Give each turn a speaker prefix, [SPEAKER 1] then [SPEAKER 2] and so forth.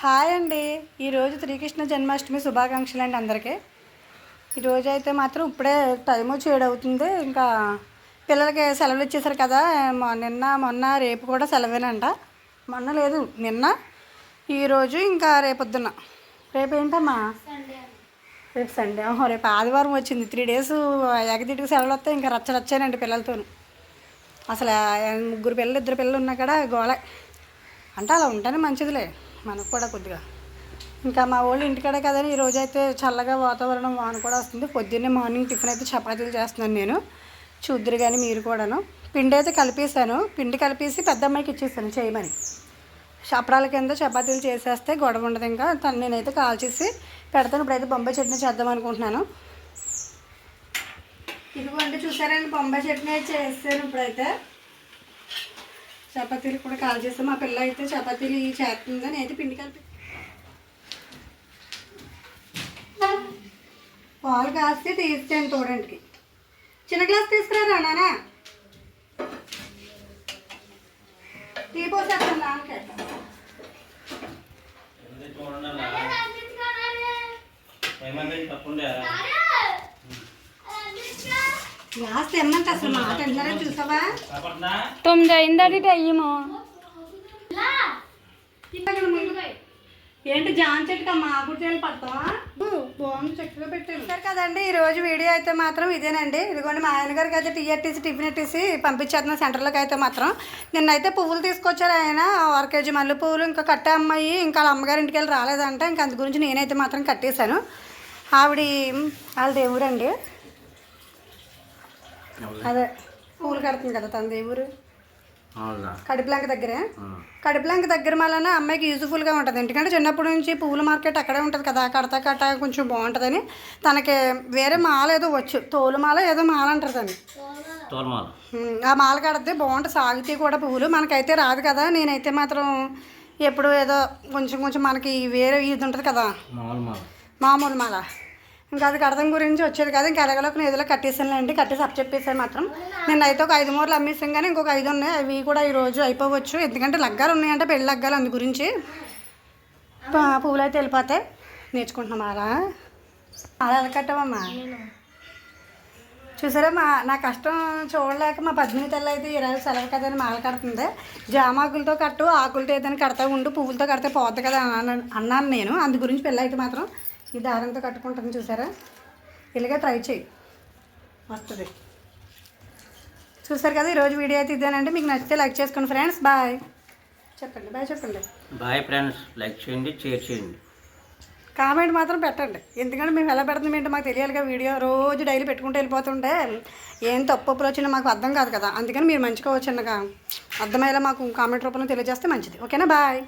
[SPEAKER 1] Hi అండి. ఈరోజు శ్రీకృష్ణ జన్మాష్టమి శుభాకాంక్షలు అండి అందరికీ. ఈరోజు అయితే మాత్రం ఇప్పుడే టైము అవుతుంది ఇంకా పిల్లలకి సెలవులు ఇచ్చేసారు కదా. నిన్న మొన్న రేపు కూడా సెలవేనంట. మొన్న లేదు నిన్న. ఈరోజు ఇంకా రేపొద్దున. రేపు ఏంటమ్మా? రేపు సండే. ఓహో రేపు ఆదివారం వచ్చింది. త్రీ డేస్ ఎగదిటికి సెలవులు వస్తే ఇంకా రచ్చరచ్చానండి రచ్చానండి అసలు ముగ్గురు పిల్లలు ఇద్దరు పిల్లలు ఉన్నా కూడా గోళ అంటే అలా ఉంటేనే మంచిదిలే. మనకు కూడా కొద్దిగా. ఇంకా మా వాళ్ళు ఇంటికాడే కదని ఈరోజు అయితే చల్లగా వాతావరణం వాన కూడా వస్తుంది. పొద్దున్నే మార్నింగ్ టిఫిన్ అయితే చపాతీలు చేస్తున్నాను నేను. చూద్దరు కానీ మీరు కూడాను. పిండి అయితే కలిపేసాను పిండి కలిపేసి పెద్ద అమ్మాయికి ఇచ్చేసాను చేయమని. చపరాల కింద చపాతీలు చేసేస్తే గొడవ ఉండదు ఇంకా. తను నేనైతే కాల్ చేసి పెడతాను. ఇప్పుడైతే బొంబాయి చట్నీ చేద్దాం అనుకుంటున్నాను. ఇదిగోండి చూసారండి బొంబాయి చట్నీ అయితే చేస్తాను ఇప్పుడైతే. చపాతీలు కూడా కాల్ చేస్తాం. మా పిల్ల అయితే చపాతీలు ఇవి చేస్తుంది అయితే పిండి కలిపి పాలు కాస్తే తీస్తాను చూడండికి. చిన్న గ్లాస్ తీసుకురారా నానా? టీ పోసేస్తాను నాన్నకే. గ్లాస్ తెమ్మంటే అసలు మాట చూసావా?
[SPEAKER 2] తొమ్మిది అయిందట టైము.
[SPEAKER 1] ఏంటి జాన్ చెట్టుకి మా ఆకుడు చేయాలి పడతావా? బాగుంది చక్కగా సరే కదండి ఈ రోజు వీడియో అయితే మాత్రం ఇదేనండి. ఇదిగోండి మా ఆయన గారికి అయితే టీఆర్టీసీ టిఫిన్ ఎట్టేసి పంపించేస్తున్న సెంటర్లోకి అయితే మాత్రం. నిన్నైతే పువ్వులు తీసుకొచ్చారు ఆయన అర కేజీ మల్లె పువ్వులు ఇంకా కట్టే అమ్మాయి ఇంకా వాళ్ళ అమ్మగారి ఇంటికి వెళ్ళి రాలేదంట. ఇంకా అందు గురించి నేనైతే మాత్రం కట్టేశాను. ఆవిడ వాళ్ళ దేవురండి అదే పువ్వులు కడుతుంది కదా తన దేవురు కడిపిలంక దగ్గరే? కడిపిలంక దగ్గర వలన అమ్మాయికి యూజ్ఫుల్గా ఉంటుంది. ఎందుకంటే చిన్నప్పటి నుంచి పువ్వుల మార్కెట్ అక్కడే ఉంటుంది కదా కడతా కట్ట కొంచెం బాగుంటుందని తనకి వేరే మాల ఏదో వచ్చు తోలు మాల ఏదో మాల అంటారు దాన్ని. ఆ మాల కడితే బాగుంటుంది సాగుతాయి కూడా పువ్వులు మనకైతే రాదు కదా నేనైతే మాత్రం ఎప్పుడు ఏదో కొంచెం కొంచెం మనకి వేరే ఇది ఉంటుంది కదా.
[SPEAKER 3] మామూలు మాల.
[SPEAKER 1] మామూలు మాల. ఇంకా అది కడతం గురించి వచ్చేది కదా. ఇంకా ఎలాగలో ఏదో కట్టేసానులేండి కట్టేసి అప్ చెప్పేసాను మాత్రం. నేను అయితే ఒక ఐదు మూరలు అమ్మేసాం కానీ ఇంకొక ఐదు ఉన్నాయి. అవి కూడా ఈరోజు అయిపోవచ్చు. ఎందుకంటే లగ్గాలు ఉన్నాయంటే పెళ్ళి లగ్గాలు అందు గురించి. పువ్వులు అయితే వెళ్ళిపోతాయి. నేర్చుకుంటున్నాం అలా అలా ఎలా కట్టావమ్మా? చూసారా మా నా కష్టం చూడలేక మా పద్మిని తల్లి అయితే ఈరోజు సెలవు కదా అని మాల కడుతుంది. జామాకులతో కట్టు ఆకులతో ఏదైనా కడతా ఉండు పువ్వులతో కడితే పోద్ది కదా అన్నాను అన్నాను నేను. అందు గురించి పెళ్ళి అయితే మాత్రం ఈ దారంతో కట్టుకుంటాను చూసారా? ఇలాగే ట్రై చేయి. వస్తుంది. చూసారు కదా ఈరోజు వీడియో అయితే ఇదేనండి. మీకు నచ్చితే లైక్ చేసుకోండి ఫ్రెండ్స్. బాయ్. చెప్పండి బాయ్ చెప్పండి.
[SPEAKER 3] Bye friends. లైక్ చేయండి షేర్ చేయండి.
[SPEAKER 1] కామెంట్ మాత్రం పెట్టండి. ఎందుకంటే మేము ఎలా పెడుతున్నాం ఏంటో మాకు తెలియాలిగా వీడియో. రోజు డైలీ పెట్టుకుంటూ వెళ్ళిపోతుంటే ఏం తప్పు ఒప్పులు వచ్చినా మాకు అర్థం కాదు కదా. అందుకని మీరు మంచిగా వచ్చినగా అర్థమయ్యేలా మాకు కామెంట్ రూపంలో తెలియజేస్తే మంచిది. ఓకేనా? బాయ్.